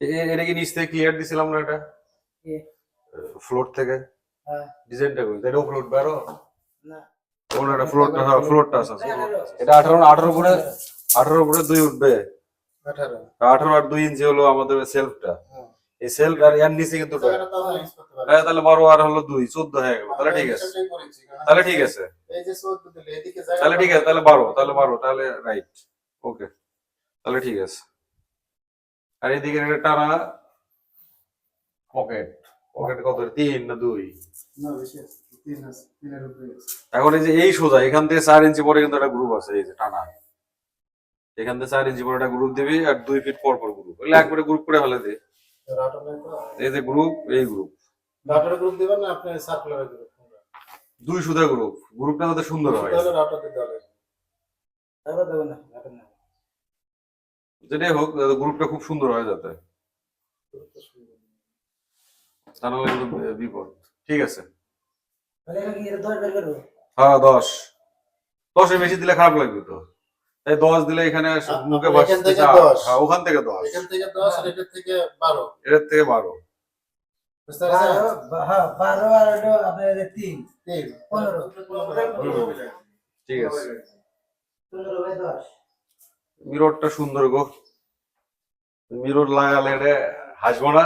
এটা কি নিচ থেকে ক্লিয়ার দিছিলাম না এটা? ফ্লোর থেকে? হ্যাঁ। ডিজাইনটা কই? এটাও ফ্লোর বেরো। না। কোন একটা ফ্লোরটা হ্যাঁ ফ্লোরটা আছে এটা আঠারো আঠারো করে আঠারো করে দুই উঠবে। আঠারো। আর দুই ইঞ্চি হলো আমাদের সেলফটা হ্যাঁ। এই সেলফ আর এর নিচে কিন্তু এটা। এটা। হ্যাঁ, তাহলে বারো আর হলো দুই চোদ্দ হয়ে গেল। তাহলে ঠিক আছে। তাহলে ঠিক আছে। তাহলে ঠিক আছে তাহলে বারো তাহলে বারো তাহলে রাইট ওকে তাহলে ঠিক আছে। আর এদিকে একটা টানা পকেট পকেট কত? তিন না দুই। এখন এই যে এই সোজা এখান থেকে চার ইঞ্চি পরে কিন্তু একটা গ্রুপ আছে এই যে টানা। এখান থেকে চার ইঞ্চি পরে একটা গ্রুপ দিবি আর দুই ফিট পর পর গ্রুপ এগুলো একবারে গ্রুপ করে ফেলে দে? এই যে গ্রুপ এই গ্রুপ রাউটারের গ্রুপ দিবেন না আপনি সার্কুলারের গ্রুপ দুই সুতা গ্রুপ গ্রুপটা যাতে সুন্দর হয়। তাহলে দিতে হবে না যেটাই হোক গ্রুপটা খুব সুন্দর হয় যাতে। তা নাহলে বিপদ। ঠিক আছে। হ্যাঁ দশ। দশের বেশি দিলে খারাপ লাগবে তো। তাই দশ দিলে এখানে মুখে বাসতে। হ্যাঁ ওখান থেকে দশ। এখান থেকে দশ আর এটার থেকে বারো। এটার থেকে বারো। হ্যাঁ আর তিন। তিন। পনেরো। ঠিক আছে। পনেরো বাই দশ। মিররটা সুন্দর গো। মিরর লাগালে হাসবো না।